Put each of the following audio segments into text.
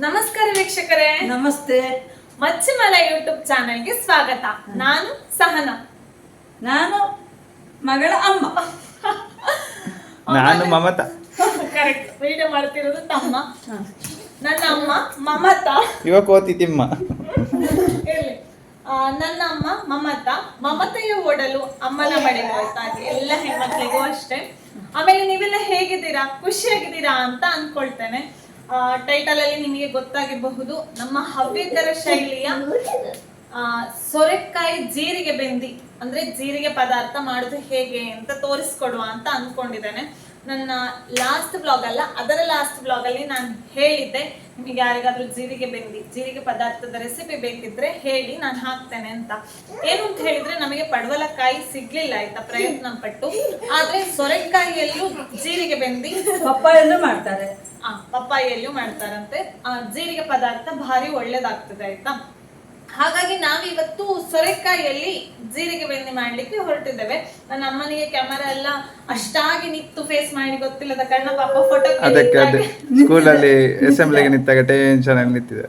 ನಮಸ್ಕಾರ ವೀಕ್ಷಕರೇ. ನಮಸ್ತೆ. ಮಚ್ಚಿಮಲ ಯೂಟ್ಯೂಬ್ ಚಾನೆಲ್ಗೆ ಸ್ವಾಗತ. ನಾನು ಸಹನ. ನಾನು ಮಗಳ ಅಮ್ಮ. ನಾನು ಮಮತಾ. ಕರೆಕ್ಟ್ ವಿಡಿಯೋ ಮಾಡ್ತಿರೋದು ತಮ್ಮ. ನನ್ನ ಅಮ್ಮ ಮಮತಾ. ಇವಾಗ ಕೋತಿ ತಿಮ್ಮ. ಇರ್ಲಿ. ಆ, ನನ್ನ ಅಮ್ಮ ಮಮತಾ. ಮಮತೆಯ ಓಡಲು ಅಮ್ಮನ ಮಳೆ ಹೋಗ್ತಾ ಹಾಗೆ ಎಲ್ಲ ಹೆಣ್ಮಕ್ಳಿಗೂ ಅಷ್ಟೇ. ಆಮೇಲೆ ನೀವೆಲ್ಲ ಹೇಗಿದ್ದೀರಾ? ಖುಷಿಯಾಗಿದ್ದೀರಾ ಅಂತ ಅನ್ಕೊಳ್ತೇನೆ. ಟೈಟಲ್ ಅಲ್ಲಿ ನಿಮಗೆ ಗೊತ್ತಾಗಿರಬಹುದು ನಮ್ಮ ಹವ್ಯಕರ ಶೈಲಿಯ ಸೊರೆಕಾಯಿ ಜೀರಿಗೆ ಬೆಂದಿ, ಅಂದ್ರೆ ಜೀರಿಗೆ ಪದಾರ್ಥ ಮಾಡುದು ಹೇಗೆ ಅಂತ ತೋರಿಸ್ಕೊಡುವ ಅಂತ ಅಂದ್ಕೊಂಡಿದ್ದೇನೆ ನನ್ನ ಲಾಸ್ಟ್ ಬ್ಲಾಗ್ ಅಲ್ಲ, ಅದರ ಲಾಸ್ಟ್ ಬ್ಲಾಗ್ ಅಲ್ಲಿ ನಾನು ಹೇಳಿದ್ದೆ, ನಿಮಗೆ ಯಾರಿಗಾದ್ರೂ ಜೀರಿಗೆ ಬೆಂದಿ, ಜೀರಿಗೆ ಪದಾರ್ಥದ ರೆಸಿಪಿ ಬೇಕಿದ್ರೆ ಹೇಳಿ, ನಾನು ಹಾಕ್ತೇನೆ ಅಂತ. ಏನು ಅಂತ ಹೇಳಿದ್ರೆ, ನಮಗೆ ಪಡವಲಕಾಯಿ ಸಿಗ್ಲಿಲ್ಲ, ಆಯ್ತಾ? ಪ್ರಯತ್ನ ಪಟ್ಟು ಆದ್ರೆ ಸೊರೆಕಾಯಿಯಲ್ಲೂ ಜೀರಿಗೆ ಬೆಂದಿ. ಪಪ್ಪಾಯನ್ನು ಮಾಡ್ತಾರೆ. ಪಪ್ಪಾಯಿಯಲ್ಲೂ ಮಾಡ್ತಾರಂತೆ. ಆ, ಜೀರಿಗೆ ಪದಾರ್ಥ ಭಾರಿ ಒಳ್ಳೇದಾಗ್ತದೆ ಆಯ್ತಾ? ಹಾಗಾಗಿ ನಾವಿವತ್ತು ಸೊರೆಕಾಯಿಯಲ್ಲಿ ಜೀರಿಗೆ ಬೆಂದಿ ಮಾಡ್ಲಿಕ್ಕೆ ಹೊರಟಿದ್ದೇವೆ. ನನ್ನ ಅಮ್ಮನಿಗೆ ಕ್ಯಾಮರಾ ಎಲ್ಲ ಅಷ್ಟಾಗಿ ನಿಂತು ಫೇಸ್ ಮಾಡಿ ಗೊತ್ತಿಲ್ಲದ ಕಣ್ಣ ಪಾಪ ಫೋಟೋ ಅದಕ್ಕೆ ಅದೇ ಸ್ಕೂಲಲ್ಲಿ ಅಸೆಂಬ್ಲಿಗೆ ನಿಂತಾಗ ಟೆನ್ಷನ್ ಅಲ್ಲಿ ನಿಂತಿದೆ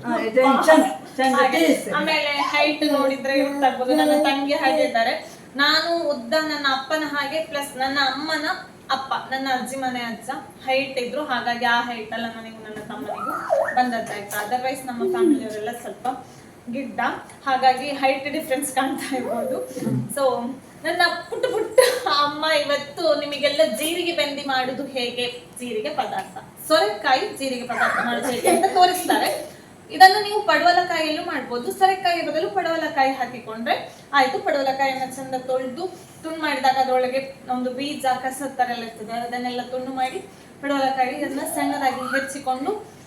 ಆಮೇಲೆ ಹೈಟ್ ನೋಡಿದ್ರೆ ಗೊತ್ತಾಗ್ಬೋದು. ನನ್ನ ತಂಗಿ ಹಾಗೆ ಇದ್ದಾರೆ. ನಾನು ಉದ್ದ ನನ್ನ ಅಪ್ಪನ ಹಾಗೆ ಪ್ಲಸ್ ನನ್ನ ಅಮ್ಮನ ಅಪ್ಪ, ನನ್ನ ಅಜ್ಜಿ ಮನೆ ಅಜ್ಜ ಹೈಟ್ ಇದ್ರು ಹಾಗಾಗಿ ಆ ಹೈಟ್ ಅಲ್ಲ ನನಗೆ ನನ್ನ ತಮ್ಮನಿಗೂ ಬಂದದ್ದಾಯ್ತು ಅದರ್ವೈಸ್ ನಮ್ಮ ಫ್ಯಾಮಿಲಿಯವರೆಲ್ಲ ಸ್ವಲ್ಪ ಗಿಡ್ಡ. ಹಾಗಾಗಿ ಹೈಟ್ ಡಿಫ್ರೆನ್ಸ್ ಕಾಣ್ತಾ ಇರ್ಬೋದು. ಸೊ ನನ್ನ ಪುಟ್ಟ ಪುಟ್ಟ ಅಮ್ಮ ಇವತ್ತು ನಿಮಗೆಲ್ಲ ಜೀರಿಗೆ ಬೆಂದಿ ಮಾಡುದು ಹೇಗೆ? ಜೀರಿಗೆ ಪದಾರ್ಥ. ಸೊರೆಕಾಯಿ ಜೀರಿಗೆ ಪದಾರ್ಥ ಮಾಡುದು ಹೇಗೆ ಅಂತ ತೋರಿಸ್ತಾರೆ. ಇದನ್ನು ನೀವು ಪಡವಲಕಾಯಿಯಲ್ಲೂ ಮಾಡ್ಬೋದು. ಸೊರೆಕಾಯಿ ಬದಲು ಪಡವಲಕಾಯಿ ಹಾಕಿಕೊಂಡ್ರೆ ಆಯ್ತು. ಪಡವಲಕಾಯಿಯನ್ನ ಚಂದ ತೊಳೆದು ತುಂಡು ಮಾಡಿದಾಗ ಅದರೊಳಗೆ ಒಂದು ಬೀಜ ಕಸದ ಥರ ಎಲ್ಲ ಇರ್ತದೆ. ಅದನ್ನೆಲ್ಲ ತುಂಡು ಮಾಡಿ ಪಡವಲಕಾಯಿ ಅದನ್ನ ಸಣ್ಣದಾಗಿ ಹೆಚ್ಚಿಕೊಂಡು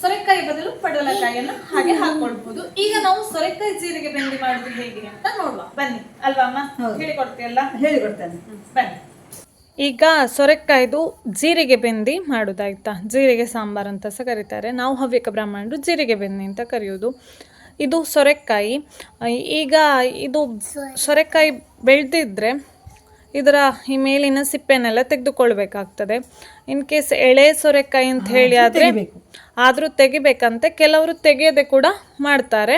ಸೊರೆಕಾಯಿ ಬದಲು ಪಡವಲಕಾಯಿಯನ್ನ ಹಾಗೆ ಹಾಕೊಳ್ಬಹುದು ಈಗ ನಾವು ಸೊರೆಕಾಯಿ ಜೀರಿಗೆ ಬೆಂಡಿ ಮಾಡುದು ಹೇಗೆ ಅಂತ ನೋಡುವ. ಬನ್ನಿ. ಅಲ್ವಾ ಅಮ್ಮ. ಹೇಳಿಕೊಡ್ತೀಯಲ್ಲ? ಹೇಳಿಕೊಡ್ತೇನೆ. ಬನ್ನಿ. ಈಗ ಸೊರೆಕಾಯ್ದು ಜೀರಿಗೆ ಬೆಂದಿ ಮಾಡೋದಾಯ್ತಾ? ಜೀರಿಗೆ ಸಾಂಬಾರ್ ಅಂತ ಸಹ ಕರೀತಾರೆ. ನಾವು ಹವ್ಯಕ ಬ್ರಾಹ್ಮಣರು ಜೀರಿಗೆ ಬೆಂದಿ ಅಂತ ಕರೆಯೋದು. ಇದು ಸೊರೆಕಾಯಿ. ಈಗ ಇದು ಸೊರೆಕಾಯಿ ಬೆಳೆದಿದ್ರೆ ಇದರ ಈ ಮೇಲಿನ ಸಿಪ್ಪೆನೆಲ್ಲ ತೆಗೆದುಕೊಳ್ಬೇಕಾಗ್ತದೆ. ಇನ್ ಕೇಸ್ ಎಳೆ ಸೊರೆಕಾಯಿ ಅಂತ ಹೇಳಿ ಆದರೆ ಆದರೂ ತೆಗಿಬೇಕಂತೆ. ಕೆಲವರು ತೆಗೆಯದೆ ಕೂಡ ಮಾಡ್ತಾರೆ.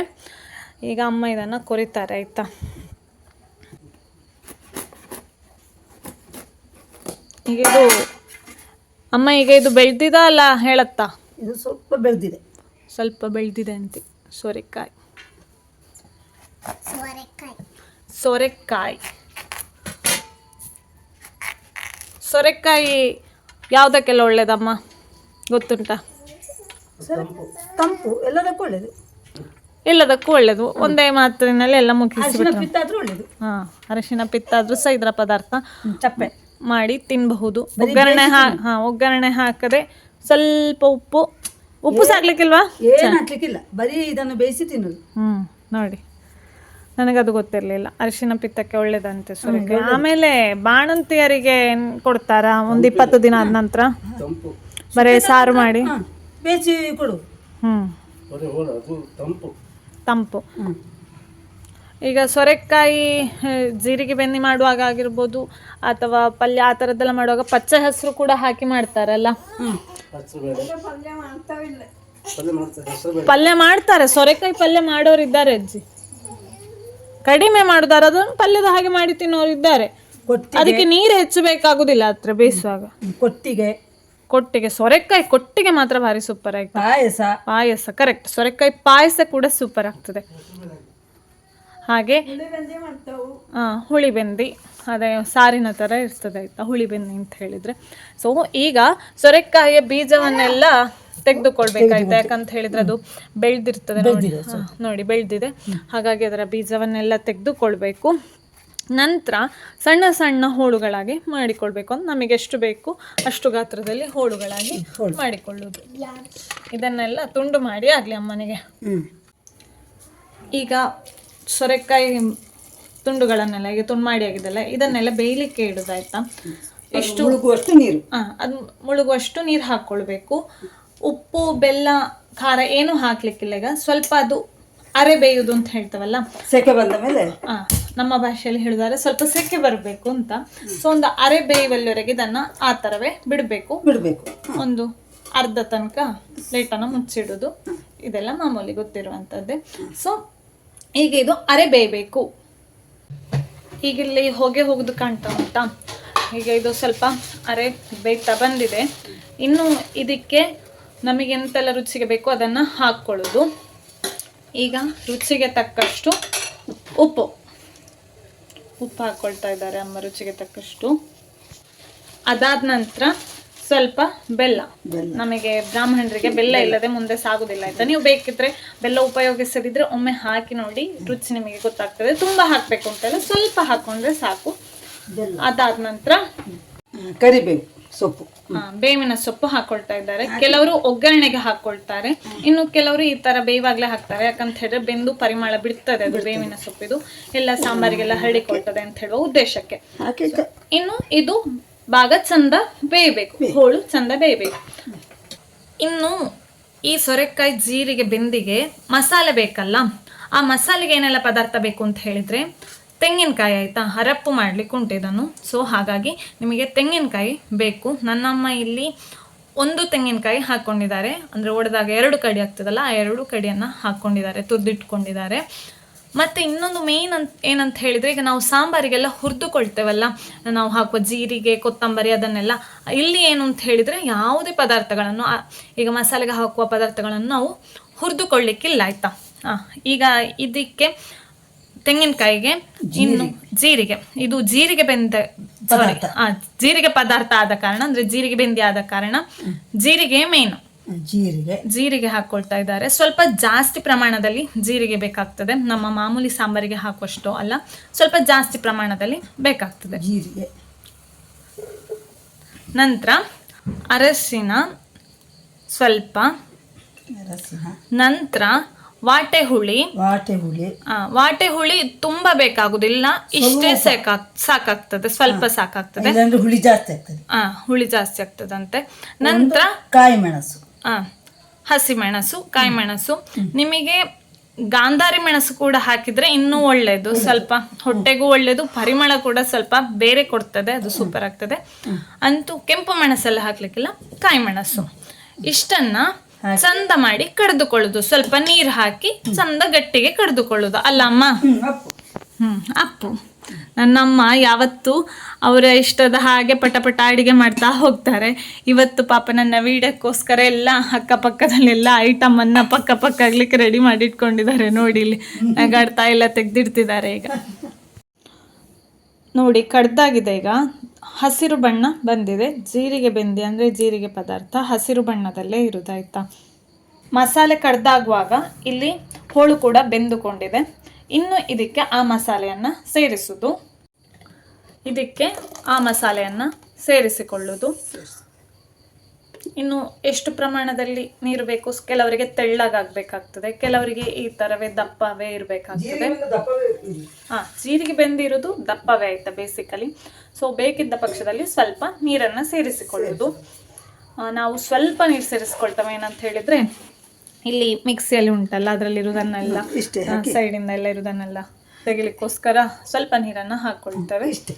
ಈಗ ಅಮ್ಮ ಇದನ್ನು ಕೊರಿತಾರೆ ಆಯ್ತಾ? ಈಗ ಇದು ಅಮ್ಮ ಈಗ ಇದು ಬೆಳೆದಿದ ಅಲ್ಲ ಹೇಳತ್ತಾ? ಇದು ಸ್ವಲ್ಪ ಬೆಳೆದಿದೆ. ಸ್ವಲ್ಪ ಬೆಳೆದಿದೆ ಅಂತೆ. ಸೋರೆಕಾಯಿ. ಸೋರೆಕಾಯಿ. ಸೋರೆಕಾಯಿ. ಯಾವುದಕ್ಕೆಲ್ಲ ಒಳ್ಳೇದಮ್ಮ? ಗೊತ್ತುಂಟಾ? ತಂಪು. ಎಲ್ಲದಕ್ಕೂ ಒಳ್ಳೇದು. ಎಲ್ಲದಕ್ಕೂ ಒಳ್ಳೇದು. ಒಂದೇ ಮಾತಿನಲ್ಲಿ ಎಲ್ಲ ಅರಿಶಿನ ಆದ್ರೂ ಒಳ್ಳೇದು. ಹಾಂ ಅರಿಶಿನ ಪಿತ್ತಾದ್ರೂ ಸಹ ಇದರ ಪದಾರ್ಥ. ಚಪ್ಪೆ. ಮಾಡಿ ತಿನ್ನಬಹುದು ಒಗ್ಗರಣೆ ಹಾ ಹಾಂ ಒಗ್ಗರಣೆ ಹಾಕದೆ ಸ್ವಲ್ಪ ಉಪ್ಪು. ಉಪ್ಪು ಸಾಕ್ಲಿಕ್ಕಿಲ್ವಾ? ಏನು ಹಾಕ್ಲಿಕ್ಕಿಲ್ಲ. ಬರೀ ಇದನ್ನು ಬೇಯಿಸಿ ತಿನ್ನೋದು. ಹ್ಮ್ ನೋಡಿ. ನನಗದು ಗೊತ್ತಿರಲಿಲ್ಲ. ಅರಿಶಿನ ಪಿತ್ತಕ್ಕೆ ಒಳ್ಳೇದಂತೆ ಸೋರೆಕಾಯಿ ಆಮೇಲೆ ಬಾಣಂತಿಯರಿಗೆ ಏನ್ ಕೊಡ್ತಾರಾ? ಒಂದು ಇಪ್ಪತ್ತು ದಿನ ಆದ ನಂತರ? ಬರೀ ಸಾರು ಮಾಡಿ. ಹಾ ಬೇಯಿಸಿ ಕೊಡು. ಹ್ಮ್. ತಂಪು. ಹ್ಮ್. ಈಗ ಸೊರೆಕಾಯಿ ಜೀರಿಗೆ ಬೆನ್ನಿ ಮಾಡುವಾಗ ಆಗಿರ್ಬೋದು ಅಥವಾ ಪಲ್ಯ ಆ ಥರದ್ದೆಲ್ಲ ಮಾಡುವಾಗ ಪಚ್ಚೆ ಹಸಿರು ಕೂಡ ಹಾಕಿ ಮಾಡ್ತಾರಲ್ಲ? ಪಲ್ಯ ಮಾಡ್ತಾರೆ ಸೊರೆಕಾಯಿ ಪಲ್ಯ ಮಾಡೋರು ಇದ್ದಾರೆ ಅಜ್ಜಿ. ಕಡಿಮೆ ಮಾಡುದಾರ ಅದನ್ನು ಪಲ್ಯದ ಹಾಗೆ ಮಾಡಿ ತಿನ್ನೋರು ಇದ್ದಾರೆ. ಅದಕ್ಕೆ ನೀರು ಹೆಚ್ಚು ಬೇಕಾಗುದಿಲ್ಲ ಹತ್ರ ಬೇಯಿಸುವಾಗ. ಕೊಟ್ಟಿಗೆ. ಕೊಟ್ಟಿಗೆ ಸೊರೆಕಾಯಿ ಕೊಟ್ಟಿಗೆ ಮಾತ್ರ ಭಾರಿ ಸೂಪರ್ ಆಯ್ತು. ಪಾಯಸ. ಪಾಯಸ ಕರೆಕ್ಟ್ ಸೊರೆಕಾಯಿ ಪಾಯಸ ಕೂಡ ಸೂಪರ್ ಆಗ್ತದೆ. ಹಾಗೆ ಆ, ಹುಳಿ ಬೆಂದಿ ಅದೇ ಸಾರಿನ ಥರ ಇರ್ತದೆ ಆಯಿತಾ ಹುಳಿ ಬೆಂದಿ ಅಂತ ಹೇಳಿದರೆ. ಸೊ ಈಗ ಸೊರೆಕಾಯಿಯ ಬೀಜವನ್ನೆಲ್ಲ ತೆಗೆದುಕೊಳ್ಬೇಕಾಯ್ತಾ? ಯಾಕಂತ ಹೇಳಿದ್ರೆ ಅದು ಬೆಳೆದಿರ್ತದೆ ನೋಡಿ. ನೋಡಿ ಬೆಳೆದಿದೆ. ಹಾಗಾಗಿ ಅದರ ಬೀಜವನ್ನೆಲ್ಲ ತೆಗೆದುಕೊಳ್ಬೇಕು. ನಂತರ ಸಣ್ಣ ಸಣ್ಣ ಹೋಳುಗಳಾಗಿ ಮಾಡಿಕೊಳ್ಬೇಕು. ಅಂತ ನಮಗೆ ಎಷ್ಟು ಬೇಕು ಅಷ್ಟು ಗಾತ್ರದಲ್ಲಿ ಹೋಳುಗಳಾಗಿ ಮಾಡಿಕೊಳ್ಳುವುದು. ಇದನ್ನೆಲ್ಲ ತುಂಡು ಮಾಡಿ ಆಗಲಿ ಅಮ್ಮನಿಗೆ. ಈಗ ಸೊರೆಕಾಯಿ ತುಂಡುಗಳನ್ನೆಲ್ಲ ಈಗ ತುಂಡು ಮಾಡಿ ಆಗಿದೆಲ್ಲ ಇದನ್ನೆಲ್ಲ ಬೇಯಲಿಕ್ಕೆ ಇಡುದಾಯ್ತಾ? ಎಷ್ಟು ಮುಳುಗುವಷ್ಟು ನೀರು. ಹಾಂ ಅದು ಮುಳುಗುವಷ್ಟು ನೀರು ಹಾಕ್ಕೊಳ್ಬೇಕು. ಉಪ್ಪು ಬೆಲ್ಲ ಖಾರ ಏನು ಹಾಕ್ಲಿಕ್ಕಿಲ್ಲ ಈಗ. ಸ್ವಲ್ಪ ಅದು ಅರೆ ಬೇಯುವುದು ಅಂತ ಹೇಳ್ತಾವಲ್ಲ? ಸೆಕೆ ಬಂದ ಮೇಲೆ? ಆ, ನಮ್ಮ ಭಾಷೆಯಲ್ಲಿ ಹೇಳಿದಾರೆ ಸ್ವಲ್ಪ ಸೆಕೆ ಬರಬೇಕು ಅಂತ. ಸೊ ಒಂದು ಅರೆ ಬೇಯುವಲ್ಲಿವರೆಗೆ ಇದನ್ನ ಆ ಥರವೇ ಬಿಡಬೇಕು. ಬಿಡಬೇಕು. ಒಂದು ಅರ್ಧ ತನಕ ಪ್ಲೇಟನ್ನು ಮುಚ್ಚಿಡೋದು. ಇದೆಲ್ಲ ಮಾಮೂಲಿ ಗೊತ್ತಿರುವಂಥದ್ದೇ ಸೊ ಈಗ ಇದು ಅರೆ ಬೇಯಬೇಕು ಈಗ ಇಲ್ಲಿ ಹೊಗೆ ಹೋಗೋದು ಕಾಣ್ತಾ ಉಂಟಾ. ಈಗ ಇದು ಸ್ವಲ್ಪ ಅರೆ ಬೇಯ್ತಾ ಬಂದಿದೆ. ಇನ್ನು ಇದಕ್ಕೆ ನಮಗೆ ಎಂತೆಲ್ಲ ರುಚಿಗೆ ಬೇಕು ಅದನ್ನು ಹಾಕ್ಕೊಳ್ಳೋದು ಈಗ ರುಚಿಗೆ ತಕ್ಕಷ್ಟು ಉಪ್ಪು. ಉಪ್ಪು ಹಾಕ್ಕೊಳ್ತಾ ಇದ್ದಾರೆ ಅಮ್ಮ ರುಚಿಗೆ ತಕ್ಕಷ್ಟು. ಅದಾದ ನಂತರ ಸ್ವಲ್ಪ ಬೆಲ್ಲ. ನಮಗೆ ಬ್ರಾಹ್ಮಣರಿಗೆ ಬೆಲ್ಲ ಇಲ್ಲದೆ ಮುಂದೆ ಸಾಗುದಿಲ್ಲ. ಆಯ್ತಾ? ನೀವು ಬೇಕಿದ್ರೆ ಬೆಲ್ಲ ಉಪಯೋಗಿಸದಿದ್ರೆ ಒಮ್ಮೆ ಹಾಕಿ ನೋಡಿ ರುಚಿ ನಿಮಗೆ ಗೊತ್ತಾಗ್ತದೆ. ತುಂಬಾ ಹಾಕ್ಬೇಕು ಅಂತೆಲ್ಲ ಸ್ವಲ್ಪ ಹಾಕೊಂಡ್ರೆ ಸಾಕು. ಅದಾದ ನಂತರ ಕರಿಬೇವು ಸೊಪ್ಪು. ಬೇವಿನ ಸೊಪ್ಪು ಹಾಕೊಳ್ತಾ ಇದ್ದಾರೆ. ಕೆಲವರು ಒಗ್ಗರಣೆಗೆ ಹಾಕೊಳ್ತಾರೆ. ಇನ್ನು ಕೆಲವರು ಈ ತರ ಬೇವಾಗ್ಲೇ ಹಾಕ್ತಾರೆ. ಯಾಕಂತ ಹೇಳಿದ್ರೆ ಬೆಂದು ಪರಿಮಳ ಬಿಡ್ತದೆ ಅದು ಬೇವಿನ ಸೊಪ್ಪಿದು. ಎಲ್ಲ ಸಾಂಬಾರಿಗೆಲ್ಲ ಹರಡಿಕೊಳ್ತದೆ ಅಂತ ಹೇಳುವ ಉದ್ದೇಶಕ್ಕೆ. ಇನ್ನು ಇದು ಭಾಗ ಚಂದ ಬೇಯಬೇಕು ಹೋಳು ಚಂದ ಬೇಯಬೇಕು. ಇನ್ನು ಈ ಸೊರೆಕಾಯಿ ಜೀರಿಗೆ ಬೆಂದಿಗೆ ಮಸಾಲೆ ಬೇಕಲ್ಲ ಆ ಮಸಾಲೆಗೆ ಏನೆಲ್ಲ ಪದಾರ್ಥ ಬೇಕು ಅಂತ ಹೇಳಿದ್ರೆ ತೆಂಗಿನಕಾಯಿ ಆಯ್ತಾ? ಹರಪ್ಪು ಮಾಡ್ಲಿಕ್ಕೆ ಉಂಟು ಇದನ್ನು. ಸೊ ಹಾಗಾಗಿ ನಿಮಗೆ ತೆಂಗಿನಕಾಯಿ ಬೇಕು. ನನ್ನಮ್ಮ ಇಲ್ಲಿ ಒಂದು ತೆಂಗಿನಕಾಯಿ ಹಾಕ್ಕೊಂಡಿದ್ದಾರೆ ಅಂದರೆ ಒಡೆದಾಗ ಎರಡು ಕಡಿ ಆಗ್ತದಲ್ಲ ಆ ಎರಡು ಕಡಿಯನ್ನು ಹಾಕ್ಕೊಂಡಿದ್ದಾರೆ ತುರ್ದಿಟ್ಕೊಂಡಿದ್ದಾರೆ ಮತ್ತೆ ಇನ್ನೊಂದು ಮೇನ್ ಅಂತ ಏನಂತ ಹೇಳಿದ್ರೆ ಈಗ ನಾವು ಸಾಂಬಾರಿಗೆಲ್ಲ ಹುರಿದುಕೊಳ್ತೇವಲ್ಲ ನಾವು ಹಾಕುವ ಜೀರಿಗೆ ಕೊತ್ತಂಬರಿ ಅದನ್ನೆಲ್ಲ ಇಲ್ಲಿ ಏನು ಅಂತ ಹೇಳಿದ್ರೆ ಯಾವುದೇ ಪದಾರ್ಥಗಳನ್ನು ಆ, ಈಗ ಮಸಾಲೆಗೆ ಹಾಕುವ ಪದಾರ್ಥಗಳನ್ನು ನಾವು ಹುರಿದುಕೊಳ್ಳಿಕ್ಕಿಲ್ಲ ಆಯ್ತಾ? ಆ, ಈಗ ಇದಕ್ಕೆ ತೆಂಗಿನಕಾಯಿಗೆ ಇನ್ನು ಜೀರಿಗೆ. ಇದು ಜೀರಿಗೆ ಬೆಂದ ಸಾರಿ ಜೀರಿಗೆ ಪದಾರ್ಥ ಆದ ಕಾರಣ ಅಂದ್ರೆ ಜೀರಿಗೆ ಬೆಂದಿ ಆದ ಕಾರಣ ಜೀರಿಗೆ ಮೇನು ಜೀರಿಗೆ. ಜೀರಿಗೆ ಹಾಕೊಳ್ತಾ ಇದ್ದಾರೆ. ಸ್ವಲ್ಪ ಜಾಸ್ತಿ ಪ್ರಮಾಣದಲ್ಲಿ ಜೀರಿಗೆ ಬೇಕಾಗ್ತದೆ. ನಮ್ಮ ಮಾಮೂಲಿ ಸಾಂಬಾರಿಗೆ ಹಾಕುವಷ್ಟು ಅಲ್ಲ. ಸ್ವಲ್ಪ ಜಾಸ್ತಿ ಪ್ರಮಾಣದಲ್ಲಿ ಬೇಕಾಗ್ತದೆ. ಜೀರಿಗೆ. ನಂತರ ಅರಸಿನ ಸ್ವಲ್ಪ. ನಂತರ ವಾಟೆ ಹುಳಿ ವಾಟೆ ಹುಳಿ ವಾಟೆ ಹುಳಿ ತುಂಬಾ ಬೇಕಾಗುದಿಲ್ಲ. ಇಷ್ಟೇ ಸಾಕಾಗ್ ಸಾಕಾಗ್ತದೆ. ಸ್ವಲ್ಪ ಸಾಕಾಗ್ತದೆ. ಹುಳಿ ಜಾಸ್ತಿ ಆಗ್ತದೆ. ಹುಳಿ ಜಾಸ್ತಿ ಆಗ್ತದಂತೆ. ನಂತರ ಕಾಯಿ ಮೆಣಸು. ಆ, ಹಸಿ ಮೆಣಸು ಕಾಯಿ ಮೆಣಸು. ನಿಮಗೆ ಗಾಂಧಾರಿ ಮೆಣಸು ಕೂಡ ಹಾಕಿದ್ರೆ ಇನ್ನೂ ಒಳ್ಳೆಯದು ಸ್ವಲ್ಪ ಹೊಟ್ಟೆಗೂ ಒಳ್ಳೆಯದು ಪರಿಮಳ ಕೂಡ ಸ್ವಲ್ಪ ಬೇರೆ ಕೊಡ್ತದೆ. ಅದು ಸೂಪರ್ ಆಗ್ತದೆ. ಅಂತೂ ಕೆಂಪು ಮೆಣಸೆಲ್ಲ ಹಾಕ್ಲಿಕ್ಕಿಲ್ಲ. ಕಾಯಿ ಮೆಣಸು. ಇಷ್ಟನ್ನ ಚಂದ ಮಾಡಿ ಕಡಿದುಕೊಳ್ಳುದು. ಸ್ವಲ್ಪ ನೀರು ಹಾಕಿ ಚಂದ ಗಟ್ಟಿಗೆ ಕಡಿದುಕೊಳ್ಳುದು. ಅಲ್ಲ ಅಮ್ಮ? ಹ್ಮ್ ಅಪ್ಪು. ನನ್ನಮ್ಮ ಯಾವತ್ತು ಅವರ ಇಷ್ಟದ ಹಾಗೆ ಪಟ ಪಟ ಅಡಿಗೆ ಮಾಡ್ತಾ ಹೋಗ್ತಾರೆ. ಇವತ್ತು ಪಾಪ ನನ್ನ ವೀಡಿಯೋಕ್ಕೋಸ್ಕರ ಎಲ್ಲ ಅಕ್ಕಪಕ್ಕದಲ್ಲೆಲ್ಲ ಐಟಮನ್ನು ಪಕ್ಕ ಪಕ್ಕ ಆಗ್ಲಿಕ್ಕೆ ರೆಡಿ ಮಾಡಿಟ್ಕೊಂಡಿದ್ದಾರೆ. ನೋಡಿ ಇಲ್ಲಿ ನಗಾಡ್ತಾ ಎಲ್ಲ ತೆಗೆದಿಡ್ತಿದ್ದಾರೆ ಈಗ. ನೋಡಿ ಕಡ್ದಾಗಿದೆ ಈಗ. ಹಸಿರು ಬಣ್ಣ ಬಂದಿದೆ. ಜೀರಿಗೆ ಬೆಂದಿ ಅಂದರೆ ಜೀರಿಗೆ ಪದಾರ್ಥ ಹಸಿರು ಬಣ್ಣದಲ್ಲೇ ಇರುದಾಯ್ತಾ? ಮಸಾಲೆ ಕಡ್ದಾಗುವಾಗ ಇಲ್ಲಿ ಹೋಳು ಕೂಡ ಬೆಂದುಕೊಂಡಿದೆ. ಇನ್ನು ಇದಕ್ಕೆ ಆ ಮಸಾಲೆಯನ್ನು ಸೇರಿಸುವುದು ಇದಕ್ಕೆ ಆ ಮಸಾಲೆಯನ್ನು ಸೇರಿಸಿಕೊಳ್ಳುವುದು ಇನ್ನು ಎಷ್ಟು ಪ್ರಮಾಣದಲ್ಲಿ ನೀರು ಬೇಕು? ಕೆಲವರಿಗೆ ತೆಳ್ಳಗಾಗಬೇಕಾಗ್ತದೆ ಕೆಲವರಿಗೆ ಈ ಥರವೇ ದಪ್ಪವೇ ಇರಬೇಕಾಗ್ತದೆ. ಹಾಂ ಜೀರಿಗೆ ಬೆಂದಿರೋದು ದಪ್ಪವೇ ಆಯ್ತಾ ಬೇಸಿಕಲಿ ಸೊ ಬೇಕಿದ್ದ ಪಕ್ಷದಲ್ಲಿ ಸ್ವಲ್ಪ ನೀರನ್ನು ಸೇರಿಸಿಕೊಳ್ಳೋದು. ನಾವು ಸ್ವಲ್ಪ ನೀರು ಸೇರಿಸ್ಕೊಳ್ತೇವೆ ಏನಂತ ಹೇಳಿದ್ರೆ ಇಲ್ಲಿ ಮಿಕ್ಸಿಯಲ್ಲಿ ಉಂಟಲ್ಲ ಅದರಲ್ಲಿರುವುದನ್ನೆಲ್ಲ ಇಷ್ಟೇ ಸೈಡಿಂದ ಎಲ್ಲ ಇರುವುದನ್ನೆಲ್ಲ ತೆಗಿಲಿಕ್ಕೋಸ್ಕರ ಸ್ವಲ್ಪ ನೀರನ್ನು ಹಾಕ್ಕೊಳ್ತೇವೆ ಇಷ್ಟೇ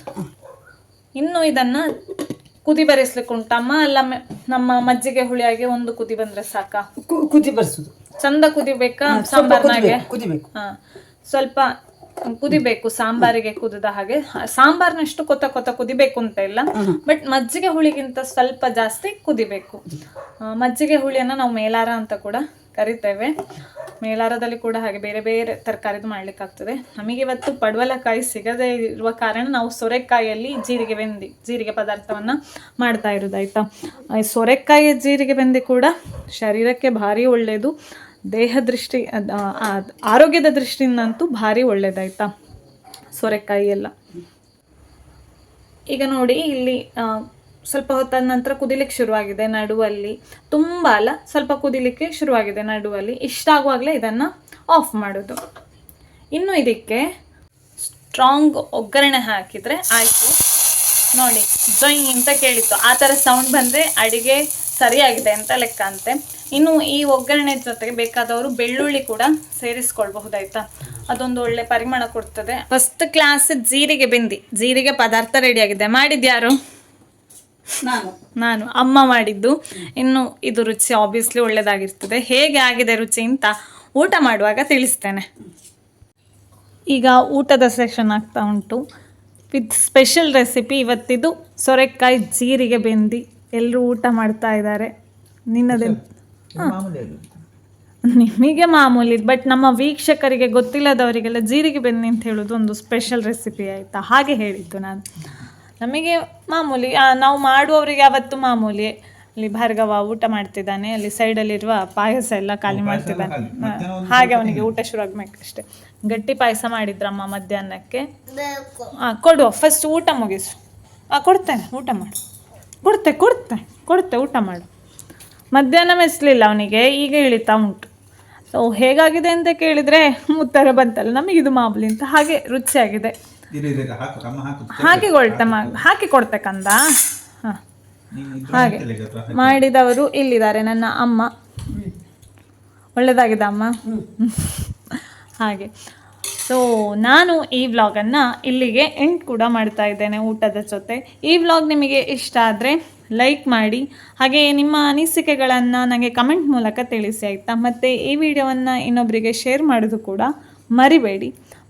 ಇನ್ನು ಇದನ್ನ ಕುದಿ ಬರಿಸ್ಲಿಕ್ಕೆ ಉಂಟಮ್ಮ ಅಲ್ಲ ಮೆ- ನಮ್ಮ ಮಜ್ಜಿಗೆ ಹುಳಿಯಾಗಿ ಒಂದು ಕುದಿ ಬಂದ್ರೆ ಸಾಕಾ? ಕು- ಕುದಿ ಬರ್ಸುದು. ಚಂದ ಕುದಿಬೇಕಾ? ಸ್ವಲ್ಪ ಸಾಂಬಾರ್ನಾಗೆ? ಕುದಿಬೇಕು, ಕುದಿಬೇಕು. ಹಾ ಸ್ವಲ್ಪ ಕುದಿಬೇಕು ಸಾಂಬಾರಿಗೆ ಕುದಿದ ಹಾಗೆ. ಸಾಂಬಾರ್ನಷ್ಟು ಕೊತ ಕೊತ್ತ ಕುದಿಬೇಕು ಅಂತ ಇಲ್ಲ. ಬಟ್ ಮಜ್ಜಿಗೆ ಹುಳಿಗಿಂತ ಸ್ವಲ್ಪ ಜಾಸ್ತಿ ಕುದಿಬೇಕು. ಆ, ಮಜ್ಜಿಗೆ ಹುಳಿಯನ್ನ ನಾವು ಮೇಲಾರ ಅಂತ ಕೂಡ ಕರಿತೇವೆ. ಮೇಲಾರದಲ್ಲಿ ಕೂಡ ಹಾಗೆ ಬೇರೆ ಬೇರೆ ತರಕಾರಿದು ಮಾಡ್ಲಿಕ್ಕಾಗ್ತದೆ. ನಮಗೆ ಇವತ್ತು ಪಡವಲಕಾಯಿ ಸಿಗದೇ ಇರುವ ಕಾರಣ ನಾವು ಸೊರೆಕಾಯಿಯಲ್ಲಿ ಜೀರಿಗೆ ಬೆಂದಿ, ಜೀರಿಗೆ ಪದಾರ್ಥವನ್ನ ಮಾಡ್ತಾ ಇರೋದಾಯ್ತಾ. ಈ ಸೊರೆಕಾಯಿ ಜೀರಿಗೆ ಬೆಂದಿ ಕೂಡ ಶರೀರಕ್ಕೆ ಭಾರಿ ಒಳ್ಳೆಯದು ದೇಹ ದೃಷ್ಟಿ ಆರೋಗ್ಯದ ದೃಷ್ಟಿಯಿಂದಂತೂ ಭಾರಿ ಒಳ್ಳೇದಾಯ್ತಾ ಸೊರೆಕಾಯಿ ಎಲ್ಲ ಈಗ ನೋಡಿ ಇಲ್ಲಿ ಸ್ವಲ್ಪ ಹೊತ್ತಾದ ನಂತರ ಕುದಿಲಿಕ್ಕೆ ಶುರುವಾಗಿದೆ ನಡುವಲ್ಲಿ. ತುಂಬ ಅಲ್ಲ, ಸ್ವಲ್ಪ ಕುದಿಲಿಕ್ಕೆ ಶುರುವಾಗಿದೆ ನಡುವಲ್ಲಿ. ಇಷ್ಟ ಆಗುವಾಗಲೇ ಇದನ್ನು ಆಫ್ ಮಾಡೋದು. ಇನ್ನು ಇದಕ್ಕೆ ಸ್ಟ್ರಾಂಗ್ ಒಗ್ಗರಣೆ ಹಾಕಿದರೆ ಆಯಿತು. ನೋಡಿ ಜೊಯ್ ಅಂತ ಕೇಳಿತ್ತು. ಆ ಥರ ಸೌಂಡ್ ಬಂದರೆ ಅಡಿಗೆ ಸರಿಯಾಗಿದೆ ಅಂತ ಲೆಕ್ಕ ಅಂತೆ. ಇನ್ನು ಈ ಒಗ್ಗರಣೆ ಜೊತೆಗೆ ಬೇಕಾದವರು ಬೆಳ್ಳುಳ್ಳಿ ಕೂಡ ಸೇರಿಸ್ಕೊಳ್ಬಹುದಾಯ್ತಾ? ಅದೊಂದು ಒಳ್ಳೆ ಪರಿಮಳ ಕೊಡ್ತದೆ. ಫಸ್ಟ್ ಕ್ಲಾಸ್ ಜೀರಿಗೆ ಬೆಂದಿ. ಜೀರಿಗೆ ಪದಾರ್ಥ ರೆಡಿಯಾಗಿದೆ ಮಾಡಿದ್ಯಾರು? ನಾನು. ನಾನು ಅಮ್ಮ ಮಾಡಿದ್ದು. ಇನ್ನು ಇದು ರುಚಿ ಆಬ್ವಿಯಸ್ಲಿ ಒಳ್ಳೆಯದಾಗಿರ್ತದೆ ಹೇಗೆ ಆಗಿದೆ ರುಚಿ ಅಂತ ಊಟ ಮಾಡುವಾಗ ತಿಳಿಸ್ತೇನೆ. ಈಗ ಊಟದ ಸೆಷನ್ ಆಗ್ತಾ ಉಂಟು. ವಿತ್ ಸ್ಪೆಷಲ್ ರೆಸಿಪಿ ಇವತ್ತಿದು ಸೊರೆಕಾಯಿ ಜೀರಿಗೆ ಬೆಂದಿ. ಎಲ್ಲರೂ ಊಟ ಮಾಡ್ತಾ ಇದ್ದಾರೆ. ನಿನ್ನದೇ ನಿಮಗೆ ಮಾಮೂಲಿ ಬಟ್ ನಮ್ಮ ವೀಕ್ಷಕರಿಗೆ ಗೊತ್ತಿಲ್ಲದವರಿಗೆಲ್ಲ ಜೀರಿಗೆ ಬೆಂದಿ ಅಂತ ಹೇಳೋದು ಒಂದು ಸ್ಪೆಷಲ್ ರೆಸಿಪಿ ಆಯಿತಾ? ಹಾಗೆ ಹೇಳಿದ್ದು ನಾನು. ನಮಗೆ ಮಾಮೂಲಿ ನಾವು ಮಾಡುವವರಿಗೆ ಯಾವತ್ತು ಮಾಮೂಲಿ. ಅಲ್ಲಿ ಭಾರ್ಗವ ಊಟ ಮಾಡ್ತಿದ್ದಾನೆ ಅಲ್ಲಿ ಸೈಡಲ್ಲಿರುವ ಪಾಯಸ ಎಲ್ಲ ಖಾಲಿ ಮಾಡ್ತಿದ್ದಾನೆ. ಹಾಗೆ ಅವನಿಗೆ ಊಟ ಶುರು ಆಗ್ಬೇಕಷ್ಟೆ. ಗಟ್ಟಿ ಪಾಯಸ ಮಾಡಿದ್ರಮ್ಮ ಮಧ್ಯಾಹ್ನಕ್ಕೆ. ಹಾಂ ಕೊಡುವ ಫಸ್ಟ್ ಊಟ ಮುಗಿಸು. ಹಾಂ ಕೊಡ್ತೇನೆ ಊಟ ಮಾಡು. ಕೊಡ್ತೆ ಕೊಡ್ತೆ ಕೊಡ್ತೆ ಊಟ ಮಾಡು. ಮಧ್ಯಾಹ್ನ ಮೆಸ್ಲಿಲ್ಲ ಅವನಿಗೆ ಈಗ ಇಳಿತಾ ಉಂಟು. ಸೊ ಹೇಗಾಗಿದೆ ಅಂತ ಕೇಳಿದರೆ ಉತ್ತರ ಬಂತಲ್ಲ ನಮಗಿದು ಮಾಮೂಲಿ ಅಂತ. ಹಾಗೆ ರುಚಿಯಾಗಿದೆ. ಹಾಕು ಅಮ್ಮ ಹಾಕು ಹಾಗೆ. ಮಾಡಿದವರು ಇಲ್ಲಿದ್ದಾರೆ ನನ್ನ ಅಮ್ಮ. ಒಳ್ಳೆದಾಗಿದೆ ಅಮ್ಮ? ಹಾಗೆ. ಸೊ ನಾನು ಈ ವ್ಲಾಗನ್ನು ಇಲ್ಲಿಗೆ ಎಂಡ್ ಕೂಡ ಮಾಡ್ತಾ ಇದ್ದೇನೆ ಊಟದ ಜೊತೆ. ಈ ವ್ಲಾಗ್ ನಿಮಗೆ ಇಷ್ಟ ಆದರೆ ಲೈಕ್ ಮಾಡಿ ಹಾಗೆ ನಿಮ್ಮ ಅನಿಸಿಕೆಗಳನ್ನು ನನಗೆ ಕಮೆಂಟ್ ಮೂಲಕ ತಿಳಿಸಿ ಆಯಿತಾ? ಮತ್ತು ಈ ವಿಡಿಯೋವನ್ನು ಇನ್ನೊಬ್ಬರಿಗೆ ಶೇರ್ ಮಾಡೋದು ಕೂಡ ಮರಿಬೇಡಿ.